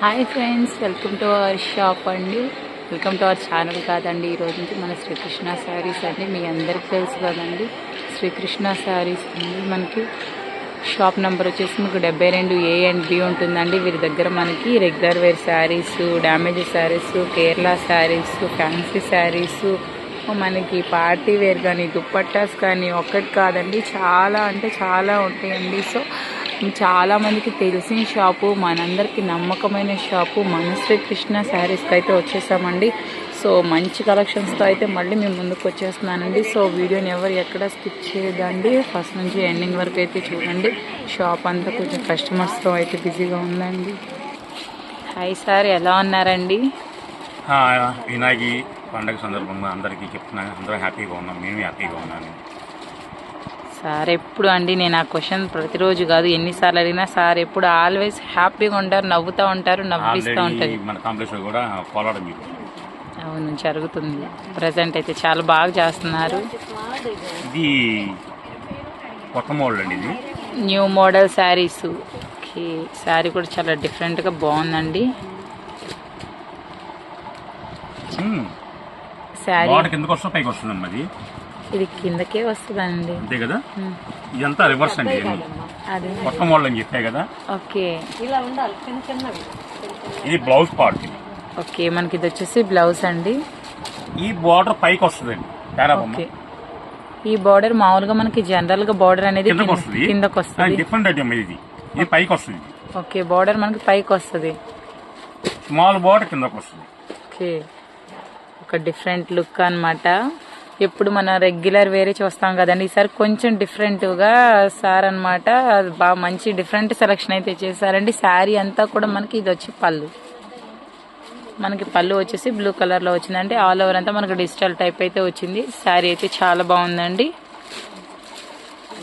Hi friends welcome to our shop అండి. Welcome to our channel కాదండి ఈరోజు నుంచి మన శ్రీకృష్ణ శారీస్ అండి. మీ అందరికి తెలుసు కదండి శ్రీకృష్ణ శారీస్ అండి. మనకి షాప్ నెంబర్ వచ్చేసి మీకు డెబ్బై రెండు ఏ అండ్ బి ఉంటుందండి. వీరి దగ్గర మనకి regular wear saris damage saris Kerala saris fancy saris మనకి పార్టీ వేర్ కానీ దుప్పట్టాస్ కానీ ఒక్కటి కాదండి. చాలా అంటే చాలా ఉంటాయండి. సో చాలా మందికి తెలిసిన షాపు మనందరికీ నమ్మకమైన షాపు మన శ్రీకృష్ణ శారీస్కి అయితే వచ్చేసామండి. సో మంచి కలెక్షన్స్తో అయితే మళ్ళీ మేము ముందుకు వచ్చేస్తున్నానండి. సో వీడియోని ఎవరు ఎక్కడ స్కిప్ చేయదండి. ఫస్ట్ నుంచి ఎండింగ్ వరకు అయితే చూడండి. షాప్ అంతా కొంచెం కస్టమర్స్తో అయితే బిజీగా ఉందండి. హాయ్ సార్ ఎలా ఉన్నారండి? వినాయకి పండగ సందర్భంగా అందరికీ చెప్తున్నాను. అందరూ హ్యాపీగా ఉన్నాం. మేము హ్యాపీగా ఉన్నాను సార్ ఎప్పుడు అండి నేను ఆ క్వశ్చన్ ప్రతిరోజు కాదు ఎన్నిసార్లు అడిగినా సార్ ఎప్పుడు ఆల్వేస్ హ్యాపీగా ఉంటారు నవ్వుతూ ఉంటారు నవ్విస్తూ ఉంటుంది మన కాంప్లెక్స్లో కూడా పోలాడం మీకు అవును జరుగుతుంది. ప్రజెంట్ అయితే చాలా బాగా చేస్తున్నారు. ఇది కొత్త మోడల్ అండి ఇది. New model saris okay sari కూడా చాలా డిఫరెంట్గా బాగుందండి. శారీ కిందకు వస్తే పైకి వస్తుందమ్మా అది? ఇది కిందకే వస్తుందండి. అంతే కదా? ఇదంతా రివర్స్ అండి. అదే కొత్త మోడల్ అని చెప్పాయి కదా? ఓకే. ఇది బ్లౌజ్ పార్ట్ ఓకే మనకి ఇది వచ్చేసి బ్లౌజ్ అండి. ఈ బార్డర్ పైకి వస్తుందండి. తేడా బొమ్మ. ఓకే. ఈ బార్డర్ మామూలుగా మనకి జనరల్గా బార్డర్ అనేది కిందకు కింద- వస్తుంది? కిందకు వస్తుంది. డిఫరెంట్ ఐటమ్ ఇది. ఇది పైకి వస్తుంది ఓకే బార్డర్ మనకి పైకి వస్తుంది. స్మాల్ బార్డర్ కిందకు వస్తుంది. ఓకే. ఒక డిఫరెంట్ లుక్ అన్నమాట. ఎప్పుడు మన రెగ్యులర్ వేరే చూస్తాం కదండి. ఈసారి కొంచెం డిఫరెంట్గా సార్ అనమాట బాగా మంచి డిఫరెంట్ సెలెక్షన్ అయితే చేశారండి. శారీ అంతా కూడా మనకి ఇది వచ్చి పళ్ళు. మనకి పళ్ళు వచ్చేసి బ్లూ కలర్లో వచ్చిందండి. ఆల్ ఓవర్ అంతా మనకి డిజిటల్ టైప్ అయితే వచ్చింది. శారీ అయితే చాలా బాగుందండి.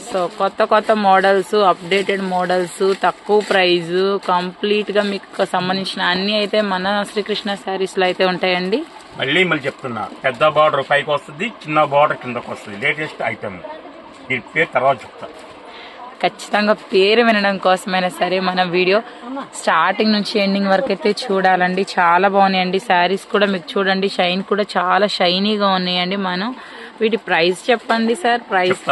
సో కొత్త కొత్త మోడల్స్ అప్డేటెడ్ మోడల్స్ తక్కువ ప్రైస్ కంప్లీట్గా మీకు సంబంధించిన అన్నీ అయితే మన శ్రీకృష్ణ శారీస్లో అయితే ఉంటాయండి. మళ్ళీ మళ్ళీ చెప్తున్నా పెద్ద బార్డర్ పైకి వస్తుంది చిన్న బార్డర్ కిందకు వస్తుంది. Latest item. దీని పేరు తర్వాత చెప్తా. ఖచ్చితంగా పేరు వినడం కోసమైనా సరే మన వీడియో స్టార్టింగ్ నుంచి ఎండింగ్ వరకు అయితే చూడాలండి. చాలా బాగున్నాయండి శారీస్ కూడా. మీకు చూడండి షైన్ కూడా చాలా షైనీగా ఉన్నాయండి. మనం వీటి ప్రైస్ చెప్పండి సార్. ప్రైస్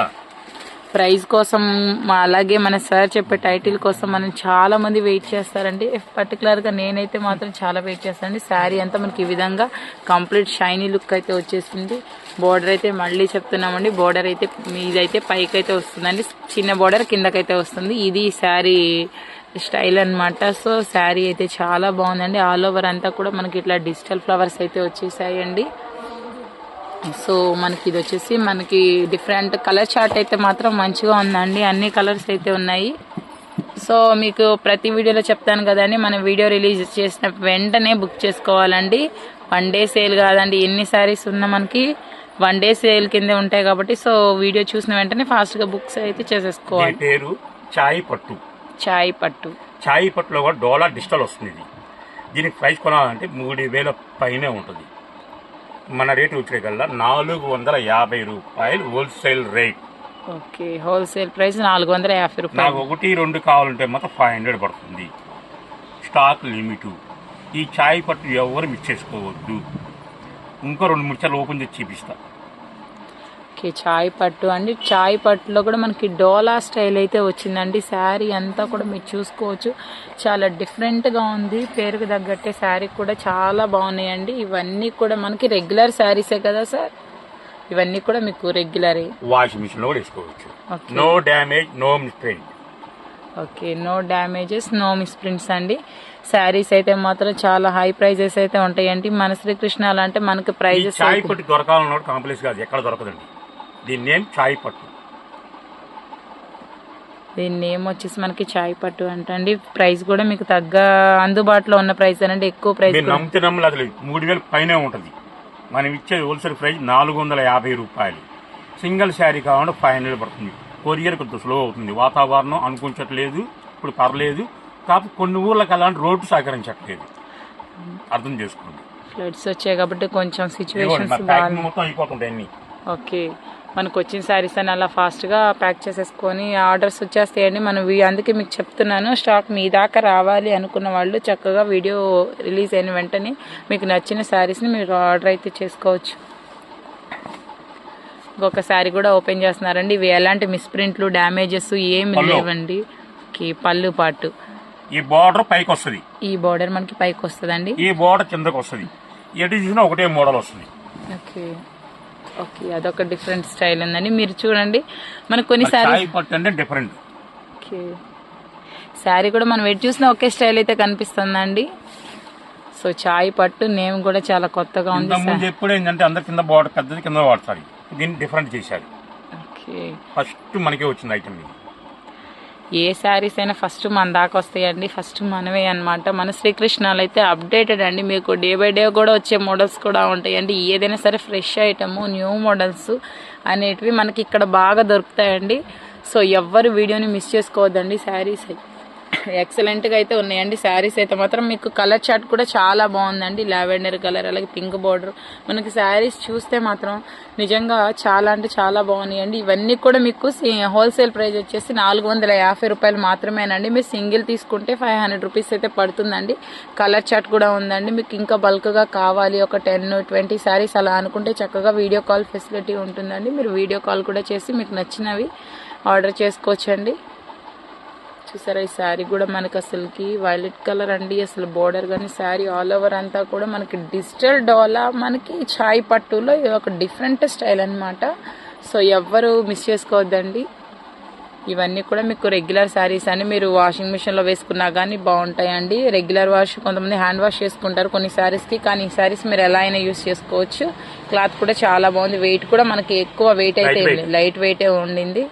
ప్రైజ్ కోసం మా అలాగే మన సార్ చెప్పే టైటిల్ కోసం మనం చాలా మంది వెయిట్ చేస్తారండి. పర్టికులర్గా నేనైతే మాత్రం చాలా వెయిట్ చేస్తానండి. శారీ అంతా మనకి ఈ విధంగా కంప్లీట్ షైనీ లుక్ అయితే వచ్చేసింది. బోర్డర్ అయితే మళ్ళీ చెప్తున్నామండి. బోర్డర్ అయితే ఇదైతే పైకి అయితే వస్తుందండి. చిన్న బోర్డర్ కిందకైతే వస్తుంది. ఇది శారీ స్టైల్ అన్నమాట. సో శారీ అయితే చాలా బాగుందండి. ఆల్ ఓవర్ అంతా కూడా మనకి ఇట్లా డిజిటల్ ఫ్లవర్స్ అయితే వచ్చేసాయండి. సో మనకి ఇది వచ్చేసి మనకి డిఫరెంట్ కలర్ చార్ట్ అయితే మాత్రం మంచిగా ఉందండి. అన్ని కలర్స్ అయితే ఉన్నాయి. సో మీకు ప్రతి వీడియోలో చెప్తాను కదండి మన వీడియో రిలీజ్ చేసిన వెంటనే బుక్ చేసుకోవాలండి. వన్ డే సేల్ కాదండి ఎన్ని శారీస్ ఉన్నా మనకి వన్ డే సేల్ కిందే ఉంటాయి కాబట్టి సో వీడియో చూసిన వెంటనే ఫాస్ట్గా బుక్స్ అయితే చేసేసుకోవాలి. పేరు చాయ్ పట్టు. చాయ్ పట్టు. చాయ్ పట్టులో కూడా డోలా డిజిటల్ వస్తుంది దీనికి ప్రైస్ కొనాలంటే మూడు వేల పైనే ఉంటుంది. మన రేటు వచ్చేకల్లా నాలుగు వందల యాభై రూపాయలు wholesale rate. Okay wholesale price నాలుగు వందల యాభై నాకు రూపాయలు ఒకటి రెండు కావాలంటే మాత్రం ఫైవ్ హండ్రెడ్ పడుతుంది. Stock limit. ఈ చాయ్ పట్టు ఎవరు మిస్ చేసుకోవద్దు. ఇంకో రెండు ముచ్చలు ఓపెన్ చేసి చూపిస్తా. ఓకే చాయ్ పట్టు. అండి చాయ్ పట్టులో కూడా మనకి డోలా స్టైల్ అయితే వచ్చిందండి. శారీ అంతా కూడా మీరు చూసుకోవచ్చు. చాలా డిఫరెంట్గా ఉంది. పేరుకు తగ్గట్టే శారీ కూడా చాలా బాగున్నాయండి. ఇవన్నీ కూడా మనకి రెగ్యులర్ శారీసే కదా సార్? ఇవన్నీ కూడా మీకు రెగ్యులరే వాషింగ్ మిషన్లో కూడా వేసుకోవచ్చు. No damage no misprint okay no damages no misprints అండి. శారీస్ అయితే మాత్రం చాలా హై ప్రైజెస్ అయితే ఉంటాయండి. మన శ్రీకృష్ణ అలా అంటే మనకి ప్రైజెస్ దొరకాలన్నోడు కాంప్లెక్స్ కాదు. ఎక్కడ దొరకదండి. దీని నేమ్ చాయ్ పట్టు. దీని నేమ్ వచ్చేసి మనకి చాయ్ పట్టు అంటండి. ప్రైస్ కూడా మీకు తగ్గ అందుబాటులో ఉన్న ప్రైస్ అనండి. ఎక్కువ ప్రైస్ మీరు నమ్మితే అసలు మూడు వేల పైనే ఉంటుంది. మనం ఇచ్చే హోల్సేల్ ప్రైస్ నాలుగు వందల యాభై రూపాయలు. సింగిల్ శారీ కావాలంటే ఫైవ్ హండ్రెడ్ పడుతుంది. కొరియర్ కొంచెం స్లో అవుతుంది. వాతావరణం అనుకుంచట్లేదు. ఇప్పుడు పర్లేదు. కాకపోతే కొన్ని ఊర్లకు అలాంటి రోడ్డు సహకరించట్లేదు. అర్థం చేసుకోండి. ఫ్లడ్స్ వచ్చాయి కాబట్టి కొంచెం సిచ్యువేషన్స్ మొత్తం అయిపోతుంటాయి అన్ని. ఓకే మనకు వచ్చిన శారీస్ అని అలా ఫాస్ట్గా ప్యాక్ చేసేసుకొని ఆర్డర్స్ వచ్చేస్తాయండి. మనం అందుకే మీకు చెప్తున్నాను స్టాక్ మీ దాకా రావాలి అనుకున్న వాళ్ళు చక్కగా వీడియో రిలీజ్ అయిన వెంటనే మీకు నచ్చిన శారీస్ని మీరు ఆర్డర్ అయితే చేసుకోవచ్చు. ఇంకొక శారీ కూడా ఓపెన్ చేస్తున్నారండి. ఇవి ఎలాంటి మిస్ప్రింట్లు డ్యామేజెస్ ఏమి. లేవండి. పళ్ళు పాటు. ఈ బార్డర్ పైకి వస్తుంది. ఈ బార్డర్ మనకి పైకి వస్తుందండి. ఈ బార్డర్ కిందకి వస్తుంది. ఎటు చూసినా ఒకటే మోడల్ వస్తుంది. ఓకే. ఓకే అదొక డిఫరెంట్ స్టైల్ ఉందండి. మీరు చూడండి మనకు కొన్ని శారీ చాయ్ పట్టు అంటే డిఫరెంట్ ఓకే. శారీ కూడా మనం ఎటు చూసినా ఒకే స్టైల్ అయితే కనిపిస్తుందండి. సో చాయ్ పట్టు నేమ్ కూడా చాలా కొత్తగా ఉంది ముందు ఎప్పుడు ఏంటంటే అందరు కింద బార్డర్ పెద్దది కింద వాడతారు. దీన్ని డిఫరెంట్ చేశారు. ఓకే. ఫస్ట్ మనకే వచ్చింది ఐటమ్ ఇది. ఏ శారీస్ అయినా ఫస్ట్ మన దాకా వస్తాయండి. ఫస్ట్ మనమే అన్నమాట. మన శ్రీకృష్ణాలు అయితే అప్డేటెడ్ అండి. మీకు డే బై డే కూడా వచ్చే మోడల్స్ కూడా ఉంటాయండి. ఏదైనా సరే ఫ్రెష్ ఐటమ్ న్యూ మోడల్స్ అనేటివి మనకి ఇక్కడ బాగా దొరుకుతాయండి. సో ఎవ్వరు వీడియోని మిస్ చేసుకోవద్దండి. శారీస్ ఎక్సలెంట్గా అయితే ఉన్నాయండి. శారీస్ అయితే మాత్రం మీకు కలర్ చార్ట్ కూడా చాలా బాగుందండి. లావెండర్ కలర్ అలాగే పింక్ బార్డర్. మనకి శారీస్ చూస్తే మాత్రం నిజంగా చాలా అంటే చాలా బాగున్నాయండి. ఇవన్నీ కూడా మీకు హోల్సేల్ ప్రైస్ వచ్చేసి నాలుగు వందల యాభై రూపాయలు మాత్రమేనండి. మీరు సింగిల్ తీసుకుంటే ఫైవ్ హండ్రెడ్ రూపీస్ అయితే పడుతుందండి. కలర్ చార్ట్ కూడా ఉందండి. మీకు ఇంకా బల్క్గా కావాలి ఒక టెన్ ట్వంటీ శారీస్ అలా అనుకుంటే చక్కగా వీడియో కాల్ ఫెసిలిటీ ఉంటుందండి. మీరు వీడియో కాల్ కూడా చేసి మీకు నచ్చినవి ఆర్డర్ చేసుకోవచ్చండి. చూసారా? ఈ శారీ కూడా మనకి అసలుకి వైలెట్ కలర్ అండి. అసలు బోర్డర్ కానీ శారీ ఆల్ ఓవర్ అంతా కూడా మనకి డిజిటల్ డోలా మనకి చాయ్ పట్టులో ఇది ఒక డిఫరెంట్ స్టైల్ అన్నమాట. సో ఎవ్వరు మిస్ చేసుకోవద్దండి. ఇవన్నీ కూడా మీకు రెగ్యులర్ శారీస్ అని మీరు వాషింగ్ మిషన్లో వేసుకున్నా కానీ బాగుంటాయండి. రెగ్యులర్ వాష్ కొంతమంది హ్యాండ్ వాష్ చేసుకుంటారు కొన్ని శారీస్కి కానీ ఈ శారీస్ మీరు ఎలా అయినా యూస్ చేసుకోవచ్చు. క్లాత్ కూడా చాలా బాగుంది. వెయిట్ కూడా మనకి ఎక్కువ వెయిట్ అయితే. లైట్ వెయిటే ఉండింది.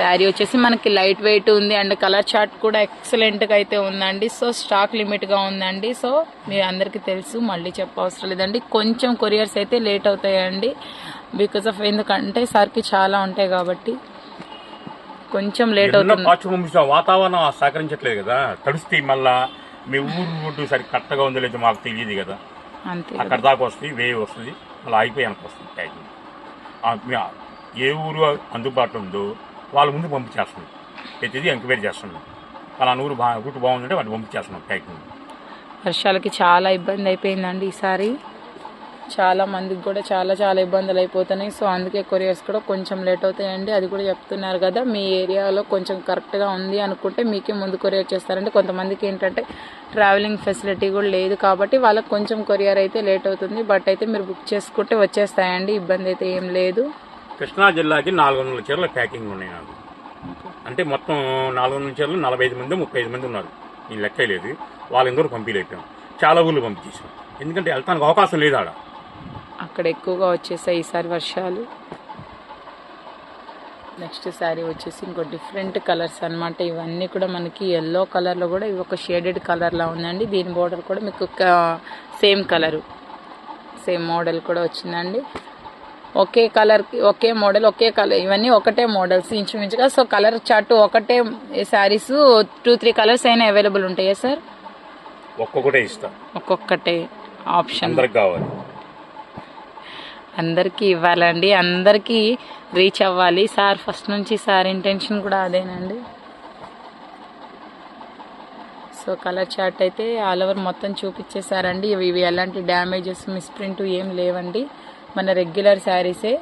శారీ వచ్చేసి మనకి లైట్ వెయిట్ ఉంది అండ్ కలర్ చార్ట్ కూడా ఎక్సలెంట్గా అయితే ఉందండి. సో స్టాక్ లిమిట్గా ఉందండి. సో మీ అందరికీ తెలుసు మళ్ళీ చెప్పవసరం లేదండి. కొంచెం కొరియర్స్ అయితే లేట్ అవుతాయండి. బికాస్ ఆఫ్ ఎందుకంటే సార్కి చాలా ఉంటాయి కాబట్టి కొంచెం లేట్ అవుతుంది. వాతావరణం సహకరించట్లేదు కదా. తడుస్తాయి మళ్ళా మీ ఊరు రోడ్డు సరి కరెక్ట్గా ఉందో లేదో మాకు తెలియదు కదా. అంతే అక్కడ దాకా వస్తుంది వేవ్ వస్తుంది అలా అయిపోయి వెనక్కి వస్తుంది. ఏ ఊరు అందుబాటులో ఉందో వాళ్ళ ముందు పంపించేస్తున్నాం. ప్రతిదీ ఎంక్వైరీ చేస్తున్నాం. అలా నూరు బా గుట్టు బాగుందంటే వాటి పంపించేస్తున్నాం ప్యాకింగ్ వర్షాలకి చాలా ఇబ్బంది అయిపోయిందండి ఈసారి. చాలా మందికి కూడా చాలా చాలా ఇబ్బందులు అయిపోతున్నాయి. సో అందుకే కొరియర్స్ కూడా కొంచెం లేట్ అవుతాయండి. అది కూడా చెప్తున్నారు కదా మీ ఏరియాలో కొంచెం కరెక్ట్గా ఉంది అనుకుంటే మీకే ముందు కొరియర్ చేస్తారంటే కొంతమందికి ఏంటంటే ట్రావెలింగ్ ఫెసిలిటీ కూడా లేదు కాబట్టి వాళ్ళకి కొంచెం కొరియర్ అయితే లేట్ అవుతుంది. బట్ అయితే మీరు బుక్ చేసుకుంటే వచ్చేస్తాయండి. ఇబ్బంది అయితే ఏం లేదు. కృష్ణా జిల్లాకి నాలుగు వందల చీరల ప్యాకింగ్ ఉన్నాయి నాకు. అంటే మొత్తం నాలుగు వందల చీరలు నలభై ఐదు మంది ముప్పై ఐదు మంది ఉన్నారు. నేను లెక్క లేదు వాళ్ళందరూ పంపిలేపాం చాలా ఊళ్ళు పంపించేసాం. ఎందుకంటే వెళ్తానికి అవకాశం లేదు ఆడ. అక్కడ ఎక్కువగా వచ్చేసాయి ఈసారి వర్షాలు. నెక్స్ట్ శారీ వచ్చేసి ఇంకో డిఫరెంట్ కలర్స్ అనమాట ఇవన్నీ కూడా మనకి ఎల్లో కలర్లో కూడా ఇవి ఒక షేడెడ్ కలర్లా ఉందండి. దీని బోర్డర్ కూడా మీకు సేమ్ కలరు సేమ్ మోడల్ కూడా వచ్చిందండి. ఒకే కలర్కి ఒకే మోడల్ ఒకే కలర్ ఇవన్నీ ఒకటే మోడల్స్ ఇంచుమించుగా. సో కలర్ చార్ట్ ఒకటే శారీస్ టూ త్రీ కలర్స్ అయినా అవైలబుల్ ఉంటాయా సార్? ఒక్కొక్కటే ఇస్తా. ఒక్కొక్కటే ఆప్షన్. అందరికి కావాలి. అందరికీ ఇవ్వాలండి. అందరికీ రీచ్ అవ్వాలి. సార్ ఫస్ట్ నుంచి సార్ ఇంటెన్షన్ కూడా అదేనండి. సో కలర్ చార్ట్ అయితే ఆల్ ఓవర్ మొత్తం చూపించేశారండి. ఇవి ఇవి ఎలాంటి డ్యామేజెస్ మిస్ప్రింట్ ఏం లేవండి. మన రెగ్యులర్ శారీసే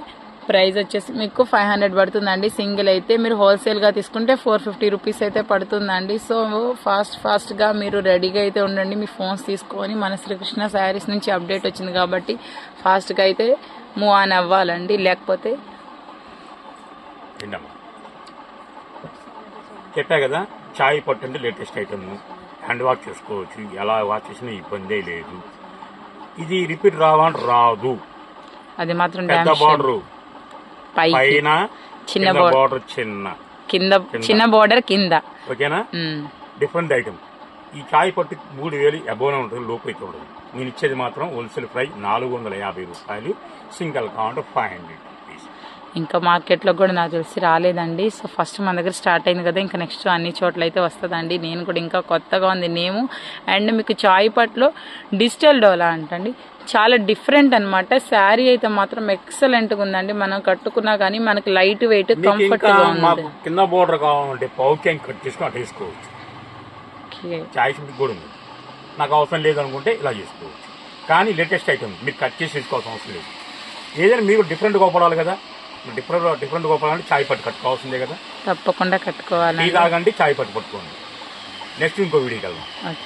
ప్రైస్ వచ్చేసి మీకు ఫైవ్ హండ్రెడ్ పడుతుందండి. సింగిల్ అయితే మీరు హోల్సేల్గా తీసుకుంటే ఫోర్ ఫిఫ్టీ రూపీస్ అయితే పడుతుందండి. సో ఫాస్ట్ ఫాస్ట్గా మీరు రెడీగా అయితే ఉండండి. మీ ఫోన్స్ తీసుకొని మన శ్రీకృష్ణ శారీస్ నుంచి అప్డేట్ వచ్చింది కాబట్టి ఫాస్ట్గా అయితే మూవ్ ఆన్ అవ్వాలండి. లేకపోతే చెప్పా కదా చాయ్ పట్టు లేటెస్ట్ ఐటమ్. హ్యాండ్ వాష్ చేసుకోవచ్చు. ఎలా వాష్ చేసినా ఇబ్బందే లేదు. ఇది రిపీట్ రావాలని రాదు. అది మాత్రం పెద్ద బార్డర్ పైన చిన్న. బార్డర్ చిన్న. కింద చిన్న బోర్డర్ కింద. ఓకేనా. డిఫరెంట్ ఐటమ్ ఈ చాయ్ పట్టు మూడు వేలు అబోనే ఉంటుంది లోపు అయితే ఉండదు నేను ఇచ్చేది మాత్రం హోల్సేల్ ప్రైస్ నాలుగు వందల యాభై రూపాయలు. సింగిల్ కావాలంటే ఫైవ్ హండ్రెడ్ ఇంకా మార్కెట్లో కూడా నాకు తెలిసి రాలేదండి. సో ఫస్ట్ మన దగ్గర స్టార్ట్ అయింది కదా ఇంకా నెక్స్ట్ అన్ని చోట్ల అయితే వస్తుందండి. నేను కూడా ఇంకా కొత్తగా ఉంది నేము. అండ్ మీకు చాయ్ పట్లో డిజిటల్ డోలా అంటండి. చాలా డిఫరెంట్ అన్నమాట. శారీ అయితే మాత్రం ఎక్సలెంట్గా ఉందండి. మనం కట్టుకున్నా కానీ మనకి లైట్ వెయిట్ కంఫర్ట్గా ఉంది. కింద బోర్డర్ కావాలంటే పౌక్యం కట్ చేసుకుని అట్లా వేసుకోవచ్చు. ఓకే. చాయిస్ మీకు కూడా ఉంది. నాకు అవసరం లేదనుకుంటే ఇలా చేసుకోవచ్చు. కానీ లేటెస్ట్ ఐటమ్ మీరు కట్ చేసి వేసుకోవాల్సిన అవసరం లేదు. ఏదైనా మీరు డిఫరెంట్ కోపడాలి కదా. డిఫరెంట్ డిఫరెంట్ కోపడాలంటే చాయ్ పట్టు కట్టుకోవాల్సిందే కదా. తప్పకుండా టీ కట్టుకోవాలండి తాగండి చాయ్ పట్టు పట్టుకోండి. నెక్స్ట్ ఇంకో వీడియోకి వెళ్దాం.